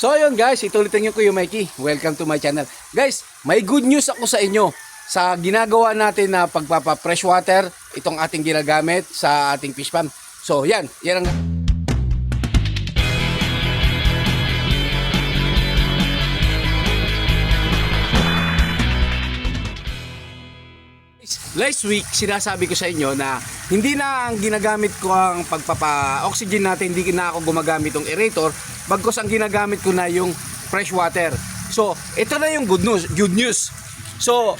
So ayun guys, ito ulit yung Kuya Mikey. Welcome to my channel. Guys, may good news ako sa inyo. Sa ginagawa natin na pagpapa fresh water, itong ating ginagamit sa ating fish pond. So yan, yan ang Last week, sinasabi ko sa inyo na hindi na ang ginagamit ko ang pagpapa-oxygen natin, hindi na ako gumagamit ng aerator, bagkos ang ginagamit ko na yung fresh water. So, ito na yung good news. Good news. So,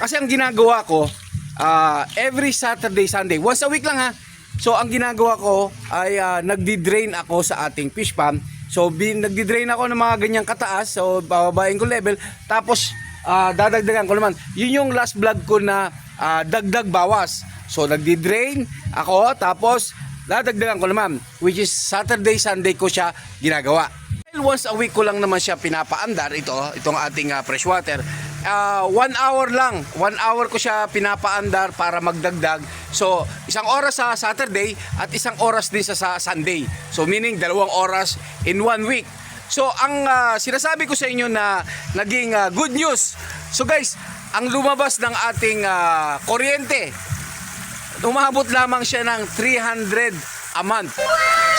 kasi ang ginagawa ko, ah, every Saturday, Sunday, once a week lang ha. So, ang ginagawa ko ay ah, nagdi-drain ako sa ating fish pond. So, bin, nagdi-drain ako ng mga ganyang kataas. So, bababain ko level. Tapos, ah, dadagdagan ko naman. Yun yung last vlog ko na ah, dagdag bawas. So, nagdi-drain ako. Tapos, dadagdagan ko naman. Which is Saturday, Sunday ko siya ginagawa. Dahil Once a week ko lang naman siya pinapaandar ito, itong ating ah, fresh water. Ah, one hour lang, one hour ko siya pinapaandar para magdagdag. So, isang oras sa Saturday at isang oras din sa, sa Sunday. So, meaning dalawang oras in one week. So, ang ah, sinasabi ko sa inyo na naging ah, good news. So, guys, ang lumabas ng ating ah, kuryente, umabot lamang siya ng 300 a month.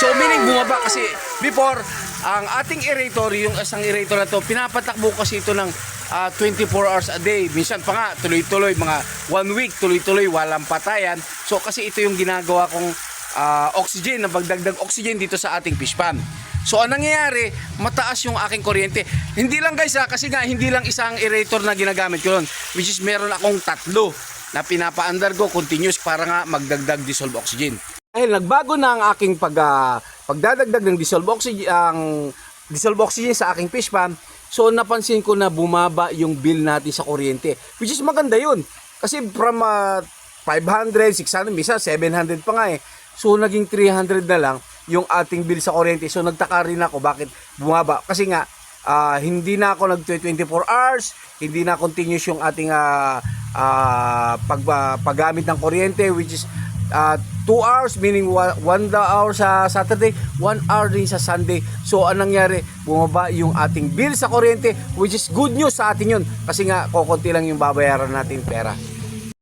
So meaning bumaba kasi before ang ating aerator, yung isang aerator na to, pinapatakbo kasi ito ng ah, 24 hours a day. Minsan pa nga tuloy-tuloy mga one week tuloy-tuloy walang patayan. So kasi ito yung ginagawa kong ah, oxygen, na pagdagdag oxygen dito sa ating fish pond. So ang nangyayari, mataas yung aking kuryente. Hindi lang guys ha, kasi nga hindi lang isang aerator na ginagamit ko nun. Which is meron akong tatlo na pinapaandar ko continuous para nga magdagdag dissolve oxygen. Dahil nagbago na ang aking pag, ah, pagdadagdag ng dissolve oxygen, ang dissolve oxygen sa aking fish pond, so napansin ko na bumaba yung bill natin sa kuryente. Which is maganda yun. Kasi from ah, 500, 600, misa 700 pa nga eh. So naging 300 na lang yung ating bill sa kuryente. So nagtaka rin ako bakit bumaba. Kasi nga, ah, hindi na ako nag 24 hours, hindi na continuous yung ating ah, ah, pag, ah, paggamit ng kuryente which is 2 hours meaning 1 hour sa Saturday, 1 hour din sa Sunday. So anong nangyari? Bumaba yung ating bill sa kuryente which is good news sa atin yun kasi nga kokonti lang yung babayaran natin pera.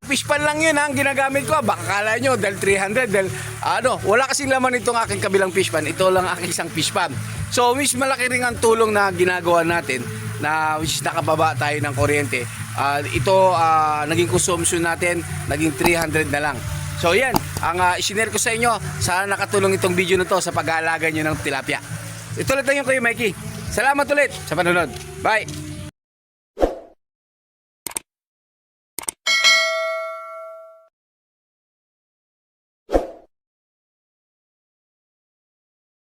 Fish pan lang yun ha, ang ginagamit ko. Baka kala nyo, dahil 300, dahil ano, wala kasing laman itong aking kabilang fish pan. Ito lang aking isang fish pan. So, which malaki rin ang tulong na ginagawa natin na which is nakababa tayo ng kuryente. Ah, ito, ah, naging consumption natin, naging 300 na lang. So, yan, ang uh, isinare ko sa inyo. Sana nakatulong itong video na to sa pag-aalaga nyo ng tilapia. Ulit lang yung kayo, Mikey. Salamat ulit sa panonood. Bye!